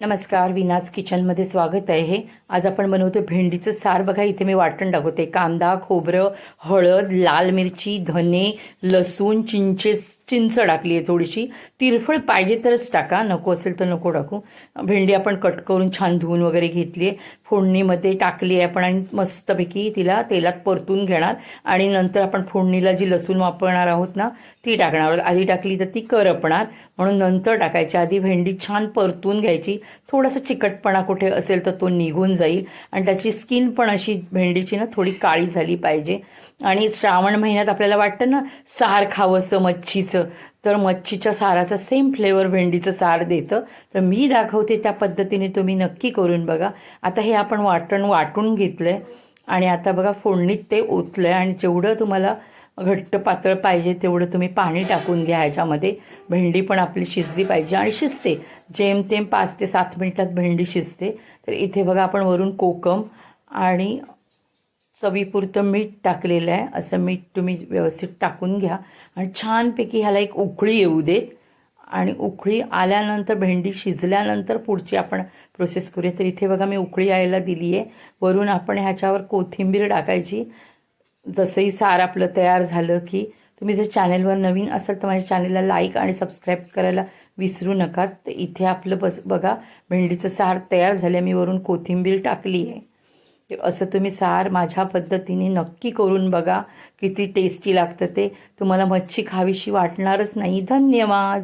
नमस्कार विनाज किचनमध्ये स्वागत आहे. हे आज आपण बनवतो भेंडीचं सार. बघा इथे मी वाटण टाकवते. कांदा खोबरं हळद लाल मिरची धने लसूण चिंचे चिंच टाकली आहे थोडीशी. तिरफळ पाहिजे तरच टाका. नको असेल तर नको टाकू. भेंडी आपण कट करून छान धुवून वगैरे घेतली आहे फोडणीमध्ये टाकली आहे आपण आणि मस्तपैकी तिला तेलात परतून घेणार. आणि नंतर आपण फोडणीला जी लसूण वापरणार आहोत ना ती टाकणार आहोत. आधी टाकली तर ती करपणार. म्हणून नंतर टाकायची आधी भेंडी छान परतून घ्यायची. थोडासा चिकटपणा कुठे असेल तर तो निघून जाईल. आणि त्याची स्किन पण अशी भेंडीची ना थोडी काळी झाली पाहिजे. आणि श्रावण महिन्यात आपल्याला वाटतं ना सार खावंसं मच्छीचं तर मच्छीच्या साराचा सेम फ्लेवर भेंडीचं सार देतं. तर मी दाखवते त्या पद्धतीने तुम्ही नक्की करून बघा. आता हे आपण वाटण वाटून घेतलं आहे आणि आता बघा फोडणीत ते ओतलं आहे आणि जेवढं तुम्हाला घट्ट पातळ पाहिजे तेवढं तुम्ही पाणी टाकून घ्या ह्याच्यामध्ये. भेंडी पण आपली शिजली पाहिजे आणि शिजते. जेमतेम पाच ते सात मिनिटात भेंडी शिजते. तर इथे बघा आपण वरून कोकम आणि चवीपुरतं मीठ टाकलेलं आहे. असं मीठ तुम्ही व्यवस्थित टाकून घ्या. आणि छानपैकी ह्याला एक उकळी येऊ देत. आणि उकळी आल्यानंतर भेंडी शिजल्यानंतर पुढची आपण प्रोसेस करूया. तर इथे बघा मी उकळी यायला दिली आहे. वरून आपण ह्याच्यावर कोथिंबीर टाकायची. जसंही सार आपलं तयार झालं की तुम्ही जर चॅनेलवर नवीन असाल तर माझ्या चॅनेलला लाईक आणि सबस्क्राईब करायला विसरू नका. तर इथे आपलं बस बघा भेंडीचं सार तयार झालं मी वरून कोथिंबीर टाकली आहे. असं तुम्ही सार माझ्या पद्धतीने नक्की करून बघा किती टेस्टी लागतं ते. तुम्हाला मच्छी खावीशी वाटणारच नाही. धन्यवाद.